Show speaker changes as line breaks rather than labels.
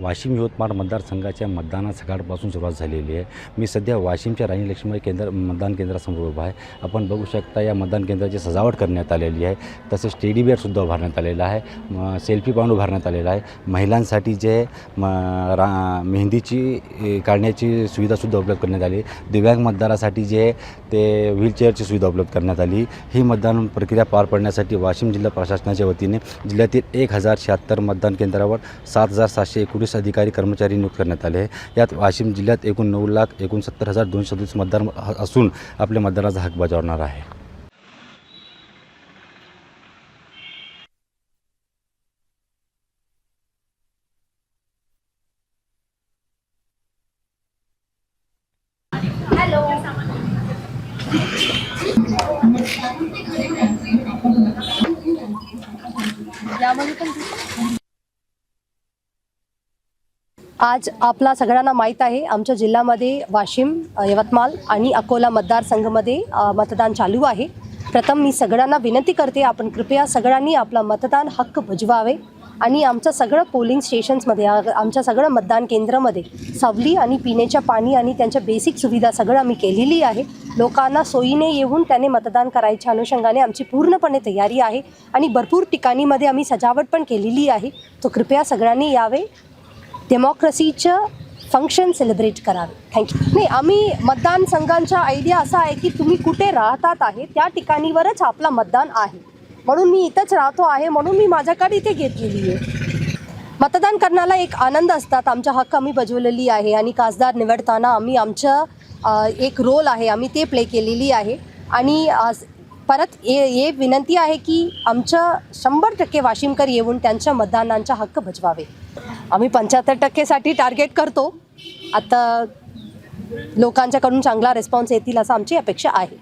वाशिम यवतमाळ मतदारसंघाच्या मतदाना सकाळपासून सुरुवात झालेली आहे. मी सध्या वाशिमच्या राणी लक्ष्मीबाई केंद्र मतदान केंद्रासमोर उभा आहे. आपण बघू शकता या मतदान केंद्राची सजावट करण्यात आलेली आहे. तसेच टेडी बेअरसुद्धा उभारण्यात आलेला आहे. म- सेल्फी पॉईंट उभारण्यात आलेला आहे. महिलांसाठी जे म रा मेहंदीची काढण्याची सुविधासुद्धा उपलब्ध करण्यात आली. दिव्यांग मतदारासाठी जे ते व्हीलचेअरची सुविधा उपलब्ध करण्यात आली. ही मतदान प्रक्रिया पार पडण्यासाठी वाशिम जिल्हा प्रशासनाच्या वतीने जिल्ह्यातील एक हजार शहात्तर मतदान केंद्रावर सात हजार सातशे एकोणीस अधिकारी कर्मचारी नियुक्त करण्यात आले आहे. यात वाशिम जिल्ह्यात एकूण नऊ लाख एकोणसत्तर हजार दोनशे सदतीस मतदार असून आपल्या मतदाराचा हक बजावणार आहे.
आज आपला सगळ्यांना माहीत आहे आमच्या जिल्ह्यामध्ये वाशिम यवतमाळ आणि अकोला मतदारसंघामध्ये मतदान चालू आहे. प्रथम मी सगळ्यांना विनंती करते आपण कृपया सगळ्यांनी आपला मतदान हक्क बजवावे आणि आमचं सगळं पोलिंग स्टेशन्समध्ये आमच्या सगळं मतदान केंद्रामध्ये सावली आणि पिण्याच्या पाणी आणि त्यांच्या बेसिक सुविधा सगळं आम्ही केलेली आहे. लोकांना सोयीने येऊन त्याने मतदान करायच्या अनुषंगाने आमची पूर्णपणे तयारी आहे आणि भरपूर ठिकाणीमध्ये आम्ही सजावट पण केलेली आहे. तो कृपया सगळ्यांनी यावे. डेमोक्रेसीचं फंक्शन सेलिब्रेट करावे. थँक्यू नाही आम्ही मतदान संघांचा आयडिया असा आहे की तुम्ही कुठे राहतात आहे त्या ठिकाणीवरच आपला मतदान आहे. म्हणून मी इथंच राहतो आहे म्हणून मी माझ्याकडे इथे घेतलेली आहे. मतदान करण्याला एक आनंद असतात. आमचा हक्क आम्ही बजवलेली आहे आणि खासदार निवडताना आम्ही आमचं एक रोल आहे. आम्ही ते प्ले केलेली आहे. आणि आज परत ए हे विनंती आहे की आमच्या शंभर टक्के वाशिमकर येऊन त्यांच्या मतदानांचा हक्क बजवावे. आम्ही पंच्याहत्तर टक्केसाठी टार्गेट करतो. आता लोकांच्याकडून चांगला रिस्पॉन्स येतील असं आमची अपेक्षा आहे.